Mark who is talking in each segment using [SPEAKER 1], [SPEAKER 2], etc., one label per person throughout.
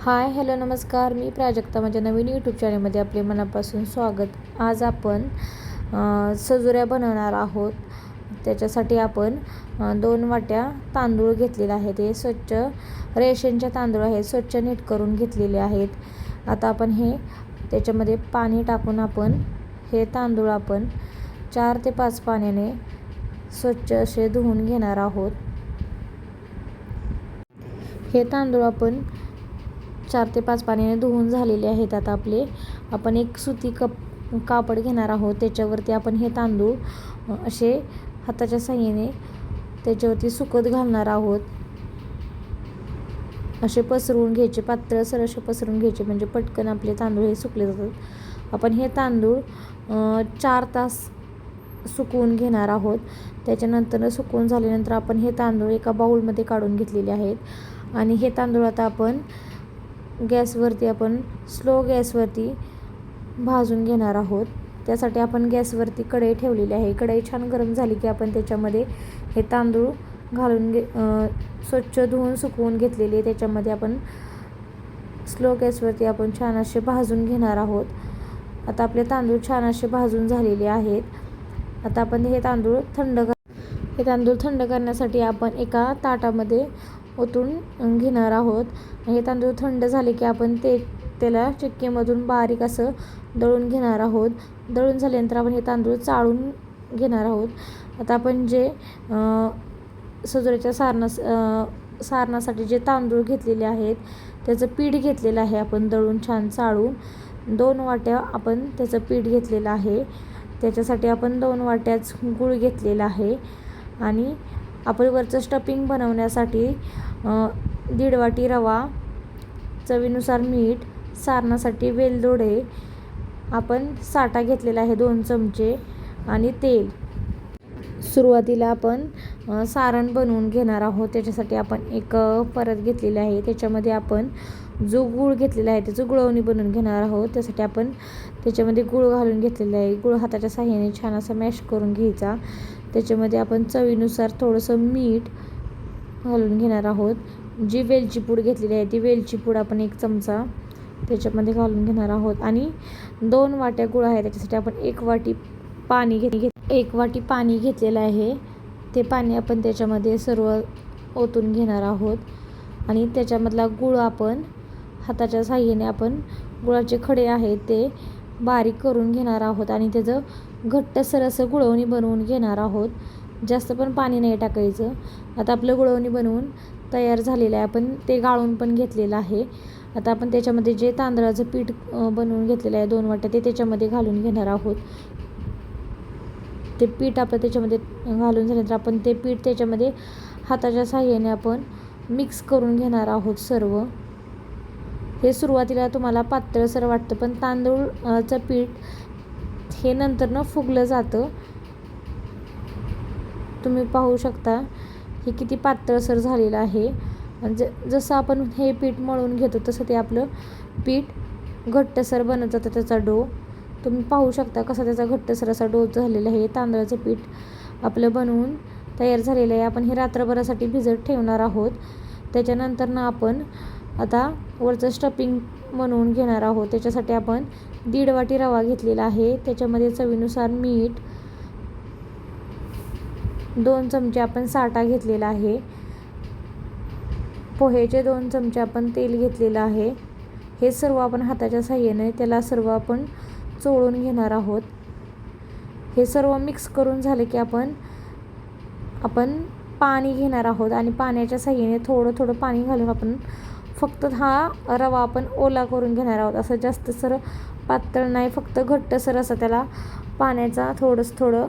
[SPEAKER 1] Hi hello नमस्कार. मी प्राजक्ता माझ्या नवीन YouTube चॅनलमध्ये आपले मनापासून स्वागत. आज आपण सजुऱ्या बनवणार आहोत. त्याच्यासाठी आपण दोन वाट्या तांदूळ घेतलेले आहेत. हे स्वच्छ रेशनच्या तांदूळ आहेत. स्वच्छ नीट करून घेतलेले आहेत. आता आपण हे त्याच्यामध्ये पाणी टाकून आपण हे तांदूळ आपण चार ते पाच पाण्याने स्वच्छ असे धुवून घेणार आहोत. हे तांदूळ आपण चार ते पाच पाण्याने धुवून झालेले आहेत आता आपले. आपण एक सुती कप कापड घेणार आहोत. त्याच्यावरती आपण हे तांदूळ असे हाताच्या साह्याने त्याच्यावरती सुकत घालणार आहोत. असे पसरवून घ्यायचे पातळसर असे पसरवून घ्यायचे. म्हणजे पटकन आपले तांदूळ हे सुकले जातात. आपण हे तांदूळ चार तास सुकवून घेणार आहोत. त्याच्यानंतर सुकवून झाल्यानंतर आपण हे तांदूळ एका बाऊलमध्ये काढून घेतलेले आहेत. आणि हे तांदूळ आता आपण गॅसवरती आपण स्लो गॅसवरती भाजून घेणार आहोत. त्यासाठी आपण गॅसवरती कढई ठेवलेली आहे. कढई छान गरम झाली की आपण त्याच्यामध्ये हे तांदूळ घालून घे स्वच्छ धुवून सुकवून घेतलेले त्याच्यामध्ये आपण स्लो गॅसवरती आपण छान असे भाजून घेणार आहोत. आता आपले तांदूळ छान असे भाजून झालेले आहेत. आता आपण हे तांदूळ थंड हे तांदूळ थंड करण्यासाठी आपण एका ताटामध्ये ओतून घेणार आहोत. हे तांदूळ थंड झाले की आपण ते त्याला चिक्कीमधून बारीक असं दळून घेणार आहोत. दळून झाल्यानंतर आपण हे तांदूळ चाळून घेणार आहोत. आता आपण जे सजोऱ्याच्या सारणास सारणासाठी जे तांदूळ घेतलेले आहेत त्याचं पीठ घेतलेलं आहे आपण दळून छान चाळून. दोन वाट्या आपण त्याचं पीठ घेतलेलं आहे. त्याच्यासाठी आपण दोन वाट्याच गूळ घेतलेला आहे. आणि आपण वरचं स्टफिंग बनवण्यासाठी दीड वाटी रवा चवीनुसार मीठ सारणासाठी वेलदोडे आपण साठा घेतलेला आहे दोन चमचे आणि तेल. सुरुवातीला आपण सारण बनवून घेणार आहोत. त्याच्यासाठी आपण एक परत घेतलेली आहे. त्याच्यामध्ये आपण जो गूळ घेतलेला आहे त्याचं गुळवणी बनवून घेणार आहोत. त्यासाठी आपण त्याच्यामध्ये गूळ घालून घेतलेला आहे. गूळ हाताच्या साह्याने छान असा मॅश करून घ्यायचा. त्याच्यामध्ये आपण चवीनुसार थोडंसं मीठ घालून घेणार आहोत. जी वेलची पूड घेतलेली आहे ती वेलची पूड आपण एक चमचा त्याच्यामध्ये घालून घेणार आहोत. आणि दोन वाट्या गुळ आहे त्याच्यासाठी आपण एक वाटी पाणी घेत घेत एक वाटी पाणी घेतलेलं आहे. ते पाणी आपण त्याच्यामध्ये सर्व ओतून घेणार आहोत. आणि त्याच्यामधला गुळ आपण हाताच्या साह्याने आपण गुळाचे खडे आहेत ते बारीक करून घेणार आहोत. आणि त्याचं घट्टसर असं गुळवणी बनवून घेणार आहोत. जास्त पण पाणी नाही टाकायचं. आता आपलं गुळवणी बनवून तयार झालेलं आहे. आपण ते गाळून पण घेतलेलं आहे. आता आपण त्याच्यामध्ये जे तांदळाचं पीठ बनवून घेतलेलं आहे दोन वाट्या ते त्याच्यामध्ये घालून घेणार आहोत. ते पीठ आपलं त्याच्यामध्ये घालून झाल्यानंतर आपण ते पीठ त्याच्यामध्ये हाताच्या साह्याने आपण मिक्स करून घेणार आहोत सर्व. हे सुरुवातीला तुम्हाला पातळसर वाटतं पण तांदूळचं पीठ हे नंतर ना फुगलं जातं. तुम्ही पाहू शकता हे किती पातळसर झालेलं आहे. ज जसं आपण हे पीठ मळून घेतो तसं ते आपलं पीठ घट्टसर बनत जातं त्याचा डो. तुम्ही पाहू शकता कसा त्याचा घट्टसर असा डो झालेला आहे. तांदळाचं पीठ आपलं बनवून तयार झालेलं आहे. आपण हे रात्रभरासाठी भिजत ठेवणार आहोत. त्याच्यानंतर ना आपण आता वरचं स्टफिंग बनवून घेणार आहोत. त्याच्यासाठी आपण दीड वाटी रवा घेतलेला आहे. त्याच्यामध्ये चवीनुसार मीठ दोन चमचे आपण साठा घेतलेला आहे. पोहेचे दोन चमचे आपण तेल घेतलेलं आहे. हे सर्व आपण हाताच्या साह्याने त्याला सर्व आपण चोळून घेणार आहोत. हे सर्व मिक्स करून झाले की आपण आपण पाणी घेणार आहोत आणि पाण्याच्या साह्याने थोडं थोडं पाणी घालून आपण फक्त हा रवा आपण ओला करून घेणार आहोत. असं जास्त सर पातळ नाही फक्त घट्टसर असं त्याला पाण्याचा थोडंसं थोडं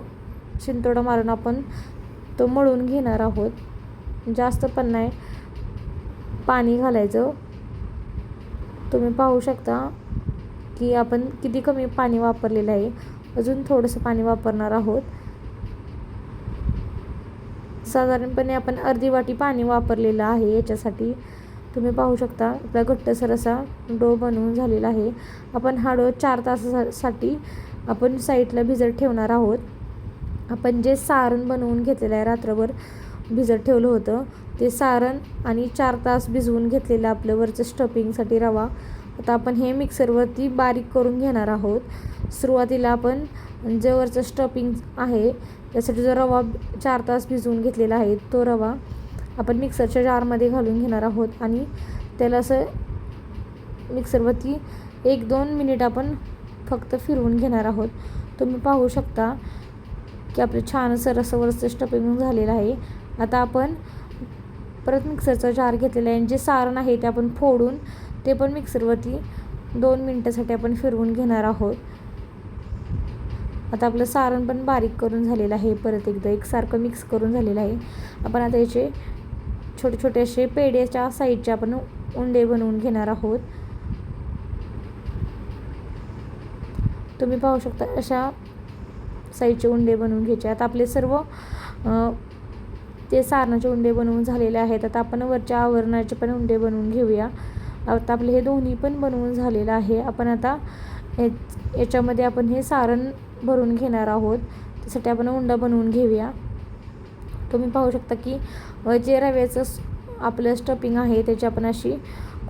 [SPEAKER 1] शिंतोडं मारून आपण तो मळून घेणार आहोत. जास्त पण नाही. पाणी घालायचं. तुम्ही पाहू शकता की आपण किती कमी पाणी वापरलेलं आहे. अजून थोडंसं पाणी वापरणार आहोत. साधारणपणे आपण अर्धी वाटी पाणी वापरलेलं आहे याच्यासाठी. तुम्ही पाहू शकता आपला घट्टसर असा डो बनवून झालेला आहे. आपण हा डो चार तासासाठी आपण साईडला भिजत ठेवणार आहोत. आपण जे सारण बनवून घेतलेलं आहे रात्रभर भिजत ठेवलं होतं ते सारण आणि चार तास भिजवून घेतलेलं आपलं वरचं स्टफिंगसाठी रवा. आता आपण हे मिक्सरवरती बारीक करून घेणार आहोत. सुरुवातीला आपण जे वरचं स्टफिंग आहे त्यासाठी जो रवा चार तास भिजवून घेतलेला आहे तो रवा आपण मिक्सरच्या जारमध्ये घालून घेणार आहोत आणि त्याला असं मिक्सरवरती एक दोन मिनिट आपण फक्त फिरवून घेणार आहोत. तुम्ही पाहू शकता की आपलं छान असं रसवरचं स्टपिंग झालेलं आहे. आता आपण परत मिक्सरचा जार घेतलेला आहे आणि जे सारण आहे ते आपण फोडून ते पण मिक्सरवरती दोन मिनटासाठी आपण फिरवून घेणार आहोत. आता आपलं सारण पण बारीक करून झालेलं आहे. परत एकदा एकसारखं मिक्स करून झालेलं आहे. आपण आता याचे छोटे छोटे असे पेढ्याच्या साईडचे आपण उंडे बनवून घेणार आहोत. तुम्ही पाहू शकता अशा साईडचे उंडे बनवून घ्यायचे. आता आपले सर्व ते सारणाचे उंडे बनवून झालेले आहेत. आता आपण वरच्या आवरणाचे पण उंडे बनवून घेऊया. आता आपले हे दोन्ही पण बनवून झालेलं आहे. आपण आता याच्यामध्ये आपण हे सारण भरून घेणार आहोत. त्यासाठी आपण उंडा बनवून घेऊया. तुम्ही पाहू शकता की जे रव्याचं आपलं स्टफिंग आहे त्याची आपण अशी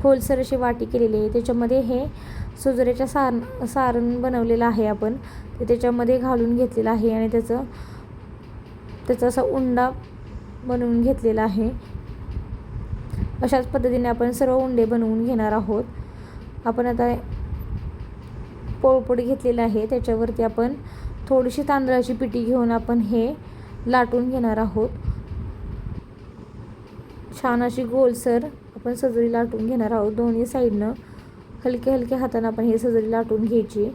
[SPEAKER 1] खोलसर अशी वाटी केलेली आहे. त्याच्यामध्ये हे सुजऱ्याच्या सार सारण बनवलेलं आहे आपण. ते त्याच्यामध्ये घालून घेतलेलं आहे आणि त्याचं त्याचा असा उंडा बनवून घेतलेला आहे. अशाच पद्धतीने आपण सर्व उंडे बनवून घेणार आहोत. आपण आता पोळपोळी घेतलेलं आहे. त्याच्यावरती आपण थोडीशी तांदळाची पिठी घेऊन आपण हे लाटून घेणार आहोत. छान अशी गोलसर आपण सजरी लाटून घेणार आहोत. दोन्ही साईडनं हलक्या हलक्या हातानं आपण हे सजरी लाटून घ्यायची.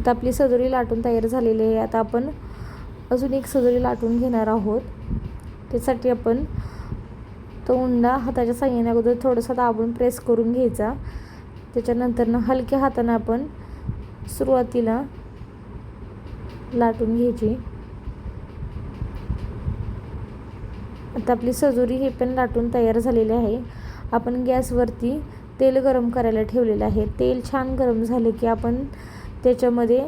[SPEAKER 1] आता आपली सजोरी लाटून तयार झालेली आहे. आता आपण अजून एक सजोरी लाटून घेणार आहोत. त्यासाठी आपण तो उंडा हाताच्या साह्याने अगोदर थोडंसं दाबून प्रेस करून घ्यायचा. त्याच्यानंतरनं हलक्या हातानं आपण सुरुवातीला लाटून घ्यायची. आता आपली सजोरी हे पण लाटून तयार झालेली आहे. आपण गॅसवरती तेल गरम करायला ठेवलेलं आहे. तेल छान गरम झालं की आपण त्याच्यामध्ये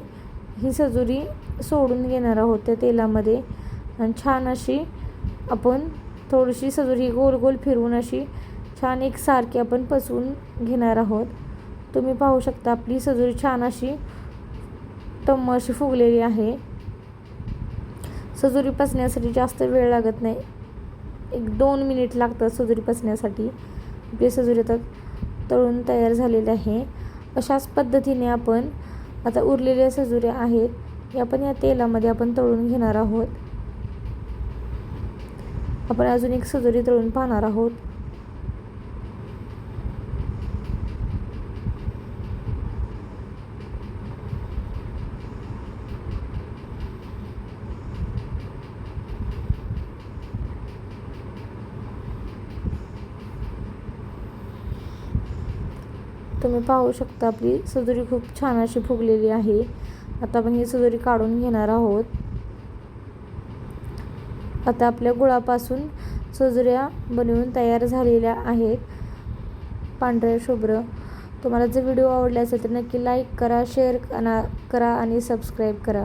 [SPEAKER 1] ही सजोरी सोडून घेणार आहोत त्या तेलामध्ये. आणि छान अशी आपण थोडीशी सजुरी गोल गोल फिरवून अशी छान एक सारखी आपण पसवून घेणार आहोत. तुम्ही पाहू शकता आपली सजुरी छान अशी टम्म अशी फुगलेली आहे. सजुरी पचण्यासाठी जास्त वेळ लागत नाही. एक दोन मिनिट लागतात सजुरी पचण्यासाठी. आपली सजुरी आता तळून तयार झालेली आहे. अशाच पद्धतीने आपण आता उरलेल्या सजुऱ्या आहेत. हे आपण या तेलामध्ये आपण तळून घेणार आहोत. आपण अजून एक सजुरी तळून पाहणार आहोत. तुम्ही पाहू शकता आपली सजुरी खूप छान अशी फुगलेली आहे. आता आपण ही सजुरी काढून घेणार आहोत. आता आपल्या गुळापासून सजुऱ्या बनवून तयार झालेल्या आहेत. पांढऱ्या शुभ्र. तुम्हाला जर व्हिडिओ आवडला असेल तर नक्की लाईक करा शेअर करा आणि सबस्क्राईब करा.